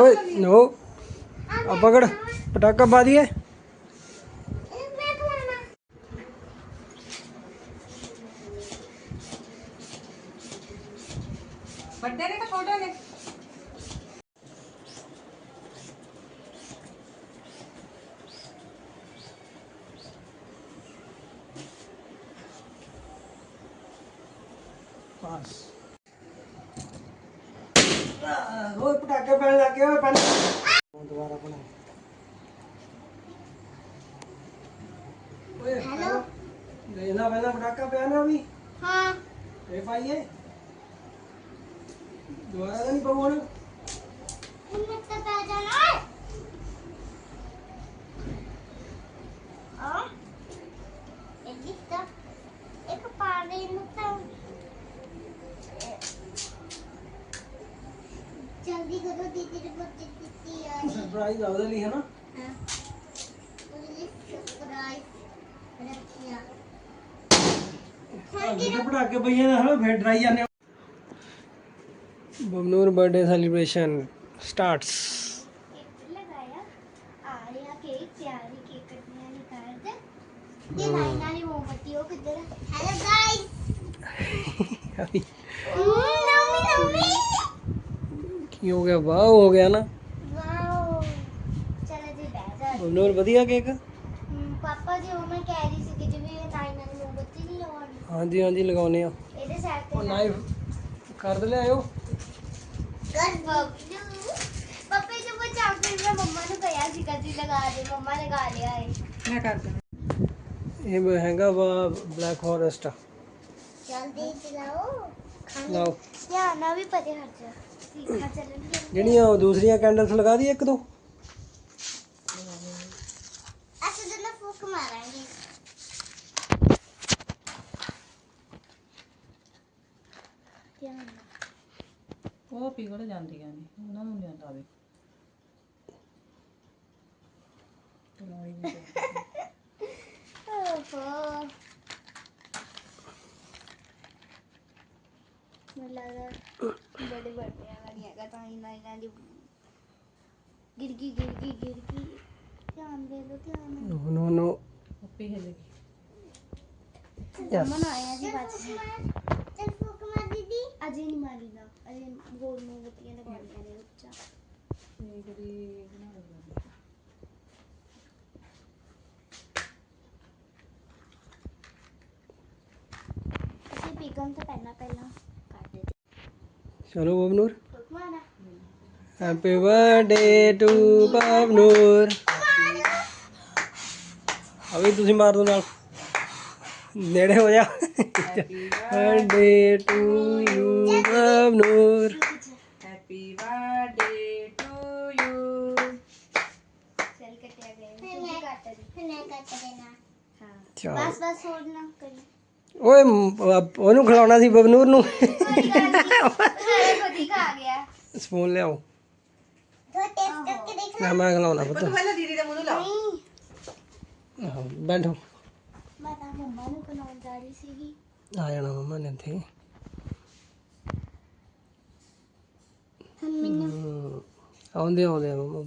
ਓਏ ਨੋ। ਆ ਪਕੜ ਪਟਾਕਾ ਪਾ ਦਈਏ। ਵੱਡੇ ਨੇ ਕਿ ਛੋਟੇ ਨੇ? ਬਸ ਓਏ ਪਟਾਕੇ ਪੈਣ ਲੱਗੇ ਓਏ ਪੈਣ ਦੁਬਾਰਾ ਬਣਾ ਓਏ ਹੈਲੋ? ਦੇਖਣਾ ਪਹਿਲਾਂ ਪਟਾਕਾ ਪਿਆ ਨਾ ਵੀ? ਹਾਂ। ਇਹ ਪਾਈਏ? ਦੁਬਾਰਾ ਤਾਂ ਨਹੀਂ ਪਊ ਹੁਣ? ਹੁਣ ਤਾਂ ਪੈ ਜਾਣਾ ਆ ਇਹ ਦਿੱਤਾ ਇੱਕ ਪਾਣੀ ਨੂੰ ਤਾਂ ਜਦੋਂ ਦੀਦੀ ਨੇ ਬੁੱਤੀ ਕੀਤੀ ਆ ਸਰਪ੍ਰਾਈਜ਼ ਆ ਉਹਦੇ ਲਈ ਹੈ ਨਾ ਹਾਂ ਉਹਦੇ ਲਈ ਸਰਪ੍ਰਾਈਜ਼ ਰੱਖਿਆ ਵੀਡੀਓ ਬਣਾ ਕੇ ਬਈਆਂ ਨੇ ਹਲੋ ਫੇਰ ਡਰਾਈ ਜਾਂਦੇ ਬਮਨੂਰ ਬਰਥਡੇ ਸੈਲੀਬ੍ਰੇਸ਼ਨ ਸਟਾਰਟਸ ਲਗਾਇਆ ਆ ਰਿਹਾ ਕੇਕ ਤਿਆਰੀ ਕੇਕ ਕੱਟਣੇ ਵਾਲੀ ਕਰ ਦੇ ਇਹ ਲਾਈਨ ਵਾਲੀ ਮੋਮਬੱਤੀ ਉਹ ਕਿੱਧਰ ਹੈਲੋ ਗਾਇਸ ਕੀ ਹੋ ਗਿਆ? ਵਾਹ ਹੋ ਗਿਆ ਨਾ। ਵਾਓ। ਚਲੋ ਜੀ ਬਹਿ ਜਾ। ਨੂਰ ਵਧੀਆ ਕੇਕ? ਹਮ, ਪਾਪਾ ਜੀ ਉਹ ਮੈਂ ਕਹਿ ਰਹੀ ਸੀ ਕਿ ਜਿਵੇਂ ਇਹ ਨਾਈ ਨਾਲ ਮੋਮਬੱਤੀ ਨਹੀਂ ਲਵਾਉਣੀ ਹਾਂਜੀ ਹਾਂਜੀ ਲਗਾਉਨੇ ਆ। ਇਹਦੇ ਸਾਈਡ ਤੇ ਉਹ ਨਾਈਫ ਕਰ ਦੇ ਲਿਆਇਓ। ਗਨ ਬੱਬਲੂ। ਪਾਪਾ ਜੀ ਉਹ ਚਾਕਲੇਟ ਮੈਂ ਮੰਮਾ ਨੂੰ ਕਹਿਆ ਸੀ ਕਦੀ ਲਗਾ ਦੇ ਮੰਮਾ ਲਗਾ ਲਿਆ ਏ। ਮੈਂ ਕਰ ਦੇਣਾ। ਇਹ ਬ- ਹੈਗਾ ਵਾ ਬਲੈਕ ਫੋਰੈਸਟ ਜਲਦੀ ਚਲਾਓ ਖਾਣੇ ਲਾਓ। ਧਿਆਨ ਨਾਲ ਵੀ ਪਤੇ ਹਟ ਜਾ। ਸਿੱਖਾ ਜਿਹੜੀਆਂ ਉਹ ਦੂਸਰੀਆਂ ਕੈਂਡਲਸ ਲਗਾ ਦੀ ਇੱਕ ਦੋ। ਅਸੀਂ ਦੋਨੋਂ ਫੂਕ ਮਾਰਾਂਗੇ। ਧਿਆਨ ਨਾਲ ਉਹ ਪਿਘਲ ਜਾਂਦੀਆਂ ਨੇ ਉਹਨਾਂ ਨੂੰ ਨਹੀਂ ਆਉਂਦਾ ਵੇ ਲੱਗਾ ਬੜੇ ਬੜੇ ਵਾਲੀਆਂ ਕਾ ਤਾਂ ਇਹਨਾਂ ਇਹਨਾਂ ਦੀ ਗਿਰ ਗਈ ਗਿਰ ਗਈ ਗਿਰ ਗਈ ਧਿਆਨ ਦੇ ਲੋ ਧਿਆਨ ਨਾਲ ਨੋ ਨੋ ਨੋ ਉੱਪੀ ਹਿੱਲ ਗਈ Yes. ਮਨ ਆਇਆ ਜੀ ਬਾਤ ਚਲ ਫੂਕ ਮਾਰ ਦੀਦੀ। ਅਜੇ ਨਹੀਂ ਮਾਰੀ ਨਾ ਅਜੇ ਗੋਲ ਨੂੰ ਬੱਤੀਆਂ ਲਗਾਉਣੀਆਂ ਨੇ ਉੱਚਾ। ਤੇ ਜਿਹੜੀ ਬਣਾ ਲਈ ਅਸੀਂ ਪਿਗਨ ਤੋਂ ਪਹਿਲਾਂ ਪਹਿਲਾਂ ਚਲੋ ਬਬਨੂਰ ਫੂਕ ਮਾਰਾ ਹੈਪੀ ਬਰਥਡੇ ਟੂ ਬਬਨੂਰ ਅਭੀ ਤੁਸੀਂ ਮਾਰ ਦੋ ਨਾਲ ਨੇੜੇ ਹੋ ਜਾ birthday to you Babnoor happy birthday to you ਚਲ ਕੱਟਿਆ ਗਿਆ ਫਿਰ ਮੈਂ ਕੱਟ ਦੇ ਫਿਰ ਓਏ ਉਹਨੂੰ ਖਿਲਾਉਣਾ ਸੀ ਬਬਨੂਰ ਨੂੰ। ਸਾਰੇ ਖੁਦ ਹੀ ਖਾ ਗਿਆ ਸਪੂਨ ਲਿਆਓ। ਤੋ ਟੇਸਟ ਕਰਕੇ ਦੇਖ ਮੈਂ ਮੈਂ ਖਿਲਾਉਣਾ ਪੁੱਤ। ਪਹਿਲਾਂ ਦੀਦੀ ਦੇ ਮੂੰਹ ਨੂੰ ਲਾਓ ਨਹੀਂ ਆਹੋ, ਬੈਠੋ। ਮੈਂ ਤਾਂ ਮੰਮਾ ਨੂੰ ਖਿਲਾਉਣ ਜਾ ਰਹੀ ਸੀਗੀ ਆ ਜਾਣਾ ਮੰਮਾ ਨੇ ਇੱਥੇ। ਮੰਮੀ ਨੂੰ ਹਮ, ਆਉਂਦੇ ਆਉਂਦੇ ਆ ਮੰਮਾ।